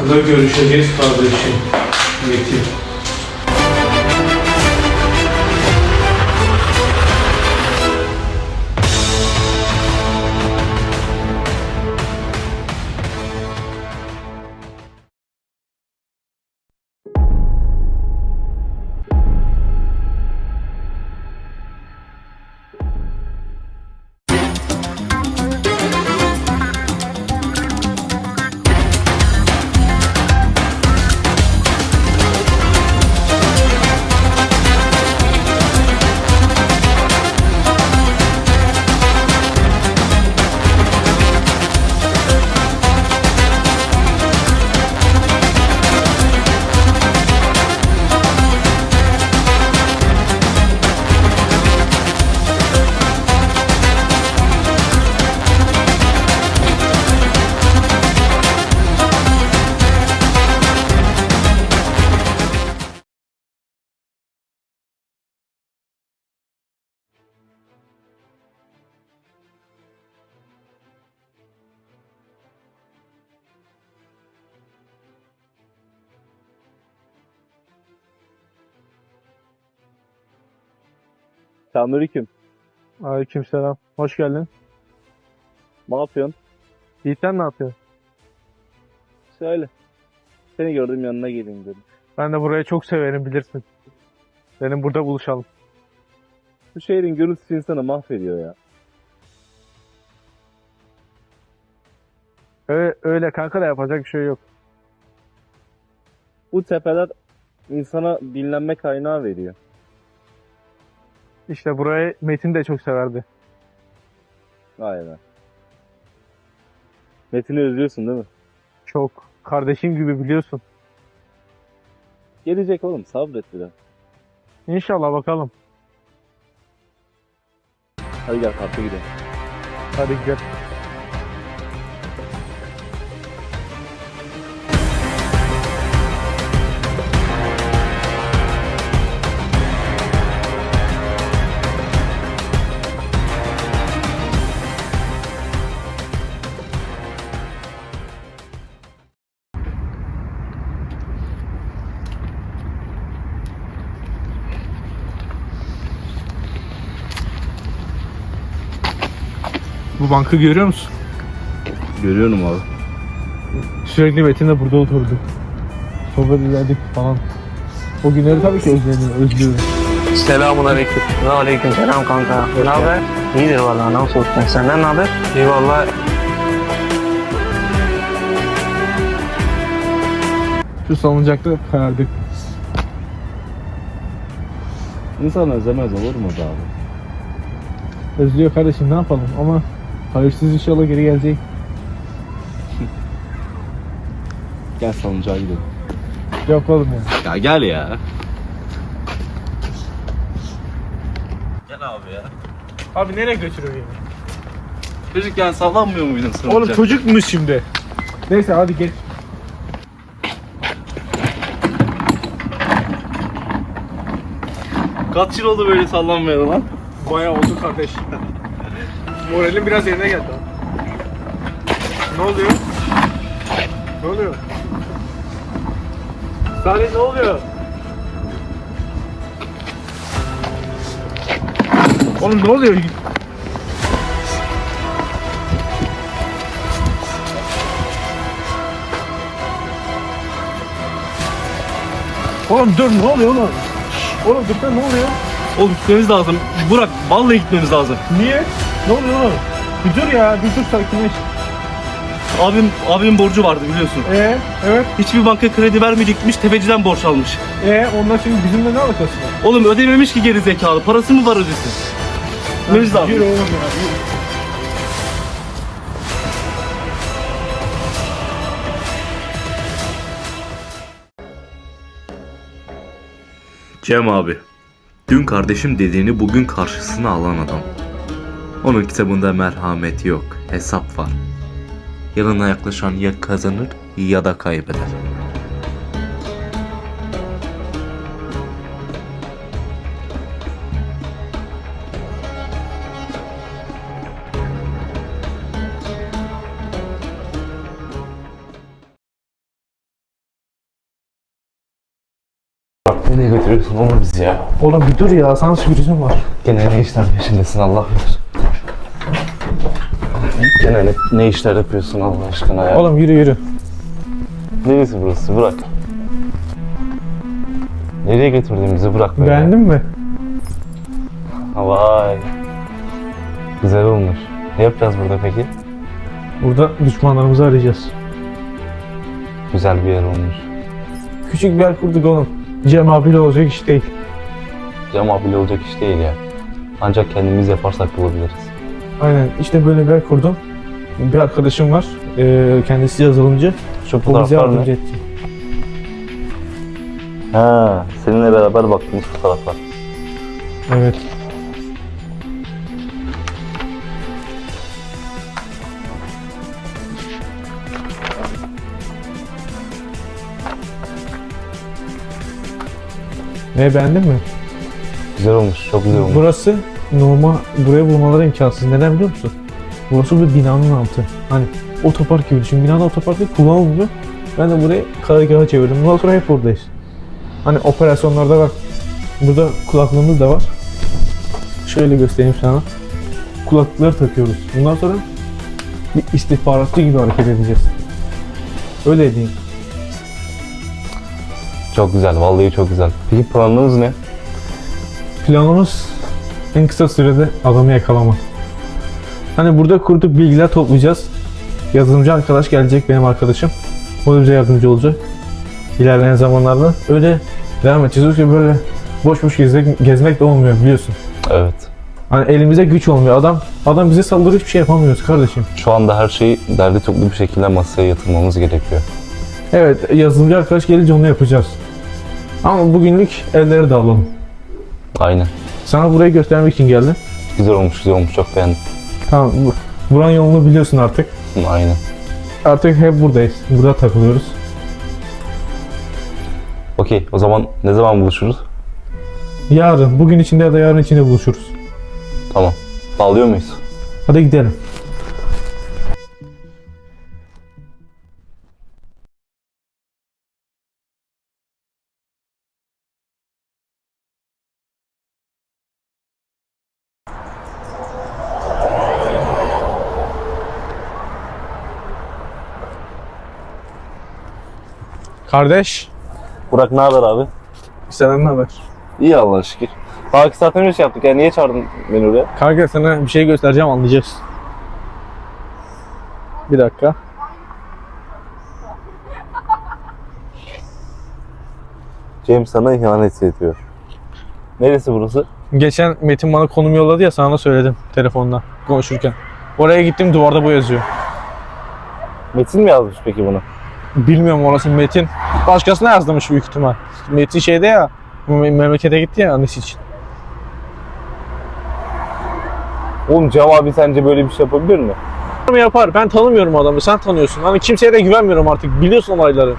Yakında görüşeceğiz kardeşim. Metin. Selamünaleyküm. Aleykümselam. Hoş geldin. Ne yapıyorsun? Yiğitten ne yapıyor? Söyle. Seni gördüm yanına geleyim dedim. Ben de burayı çok severim bilirsin. Benim burada buluşalım. Bu şehrin gürültüsü insanı mahvediyor ya. Öyle, öyle kanka da yapacak bir şey yok. Bu tepeler insana dinlenme kaynağı veriyor. İşte burayı Metin de çok severdi. Aynen. Metin'i özlüyorsun değil mi? Çok. Kardeşim gibi biliyorsun. Gelecek oğlum sabret biraz. İnşallah bakalım. Hadi gel parka gidelim. Hadi gel. Bu bankı görüyor musun? Görüyorum abi. Sürekli Metin de burada oturdu. Sohbet ederdik falan. O günleri tabii ki özleniyorum, özlüyorum. Selamun aleyküm. Ve aleyküm selam kanka. Ne haber? İyidir valla nasıl olsun. Senden ne haber? Eyvallah. Şu salıncakta kayardık. İnsan özlemez olur mu be abi? Özlüyor kardeşim ne yapalım ama hayırsız inşallah geri gelecek. Gel salıncağa gidelim. Yok oğlum ya. Ya gel ya. Gel abi ya. Abi nereye götürüyor beni? Çocukken sallanmıyor muydun salıncak? Oğlum çocuk muyuz şimdi? Neyse hadi geç. Kaç yıl oldu böyle sallanmayalı lan? Bayağı oldu kardeş. Moralim biraz yerine geldi. Ne oluyor? Ne oluyor? Salih ne oluyor? Oğlum ne oluyor? Oğlum dur ne oluyor oğlum? Oğlum dur ne oluyor? Oğlum gitmemiz lazım. Burak vallahi gitmemiz lazım. Niye? Ne oluyor oğlum? Bir dur ya, bir dur sakinleş. Abim abimin borcu vardı biliyorsun. Ee, evet. Hiçbir banka kredi vermeyecekmiş, tefeciden borç almış. Ee, ondan şimdi bizimle ne alakası var? Oğlum ödememiş ki geri zekalı. Parası mı var ödesin? Gitmemiz lazım. Yürü oğlum ya. yürü. Cem abi. Dün kardeşim dediğini bugün karşısına alan adam. Onun kitabında merhamet yok, hesap var. Yanına yaklaşan ya kazanır ya da kaybeder. Nereye götürüyorsun oğlum bizi ya? Oğlum bir dur ya, sana sürprizim var. Gene ne işler peşindesin Allah bilir. Gene ne, ne işler yapıyorsun Allah aşkına ya? Oğlum yürü yürü. Neresi burası? Bırak. Nereye götürdün bizi? Bırak böyle. Beğendin mi? Ha, Vay. Güzel olmuş. Ne yapacağız burada peki? Burada düşmanlarımızı arayacağız. Güzel bir yer olmuş. Küçük bir yer kurduk oğlum. Cem abiyle olacak iş değil. Cam abiyle olacak iş değil ya. Ancak kendimiz yaparsak bulabiliriz. Aynen işte böyle bir yer kurdum. Bir arkadaşım var. Ee, kendisi yazılımcı. O bize fotoğraflar yardımcı etti. Ha, seninle beraber baktığımız fotoğraflar. Evet. Ne beğendin mi? Güzel olmuş, çok güzel olmuş. Burası normal buraya bulmaları imkansız. Neden biliyor musun? Burası bir binanın altı. Hani otopark gibi düşün. Binada otopark değil kullanılmıyor. Ben de burayı karargaha çevirdim. Bundan sonra hep buradayız. Hani operasyonlarda bak. Burada kulaklığımız da var. Şöyle göstereyim sana. Kulaklıkları takıyoruz. Bundan sonra bir istihbaratçı gibi hareket edeceğiz. Öyle diyeyim. Çok güzel, vallahi çok güzel. Peki planınız ne? Planımız en kısa sürede adamı yakalama. Hani burada kurduk bilgiler toplayacağız. Yazılımcı arkadaş gelecek benim arkadaşım. O da bize yardımcı olacak. İlerleyen zamanlarda öyle devam edeceğiz. Yoksa böyle boş boş gezmek, gezmek de olmuyor biliyorsun. Evet. Hani elimize güç olmuyor. Adam adam bize saldırıyor hiçbir şey yapamıyoruz kardeşim. Şu anda her şeyi derli toplu bir şekilde masaya yatırmamız gerekiyor. Evet yazılımcı arkadaş gelince onu yapacağız. Ama bugünlük elleri de alalım. Aynen. Sana burayı göstermek için geldim. Güzel olmuş, güzel olmuş. Çok beğendim. Tamam bu, buranın yolunu biliyorsun artık. Aynen. Artık hep buradayız. Burada takılıyoruz. Okey, o zaman ne zaman buluşuruz? Yarın, bugün içinde ya da yarın içinde buluşuruz. Tamam. Bağlıyor muyuz? Hadi gidelim. Kardeş, Burak ne haber abi? senden ne haber? İyi Allah'a şükür. İki saat önce şey yaptık ya. Niye çağırdın beni oraya? Kanka sana bir şey göstereceğim anlayacaksın. Bir dakika. James sana ihanet ediyor. Neresi burası? Geçen Metin bana konum yolladı ya sana da söyledim telefonda konuşurken. Oraya gittim duvarda bu yazıyor. Metin mi yazmış peki bunu? Bilmiyorum orası Metin. Başkasına yazmış büyük ihtimal. Metin şeyde ya me- memlekete gitti ya annesi için. Oğlum Cem abi sence böyle bir şey yapabilir mi? Yapar yapar. Ben tanımıyorum adamı. Sen tanıyorsun. Hani kimseye de güvenmiyorum artık. Biliyorsun olayları.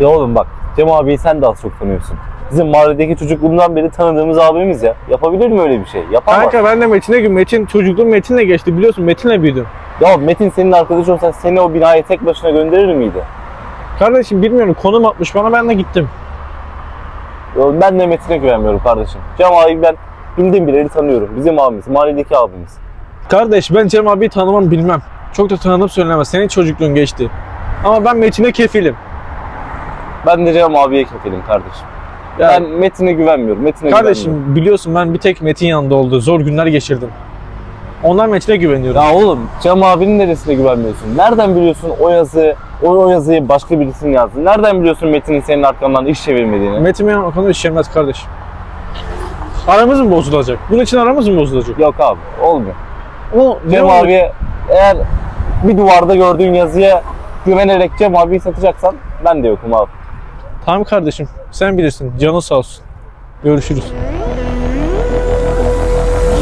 Ya oğlum bak Cem abiyi sen de az çok tanıyorsun. Bizim mahalledeki çocukluğumdan beri tanıdığımız abimiz ya. Yapabilir mi öyle bir şey? Yapamaz. Kanka ben de Metin'e gün Metin çocukluğum Metin'le geçti. Biliyorsun Metin'le büyüdüm. Ya Metin senin arkadaşın olsa seni o binaya tek başına gönderir miydi? Kardeşim bilmiyorum konum atmış bana ben de gittim. Ben de Metin'e güvenmiyorum kardeşim. Cem abi ben bildiğim bileli tanıyorum. Bizim abimiz, mahalledeki abimiz. Kardeş ben Cem abiyi tanımam bilmem. Çok da tanıdım söylemez. Senin çocukluğun geçti. Ama ben Metin'e kefilim. Ben de Cem abiye kefilim kardeşim. Ya- Ben Metin'e güvenmiyorum. Metin'e güvenmiyorum. Kardeşim biliyorsun ben bir tek Metin yanında oldu. Zor günler geçirdim. Ondan Metin'e güveniyorum. Ya oğlum Cem abinin neresine güvenmiyorsun? Nereden biliyorsun o yazı, o, o yazıyı başka birisinin yazdı? Nereden biliyorsun Metin'in senin arkandan iş çevirmediğini? Metin benim hakkında işlemez kardeşim. Aramız mı bozulacak? Bunun için aramız mı bozulacak? Yok abi olmuyor. O Cem ne olacak? abiye eğer bir duvarda gördüğün yazıya güvenerek Cem abiyi satacaksan ben de yokum abi. Tamam kardeşim sen bilirsin. Canın sağ olsun. Görüşürüz.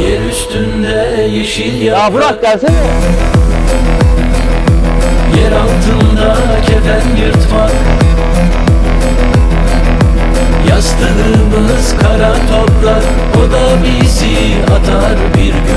Yer üstünde yeşil Ya yaprak bırak gelsene. Yer altında kefen yırtmak. Yastığımız kara toprak. O da bizi atar bir gün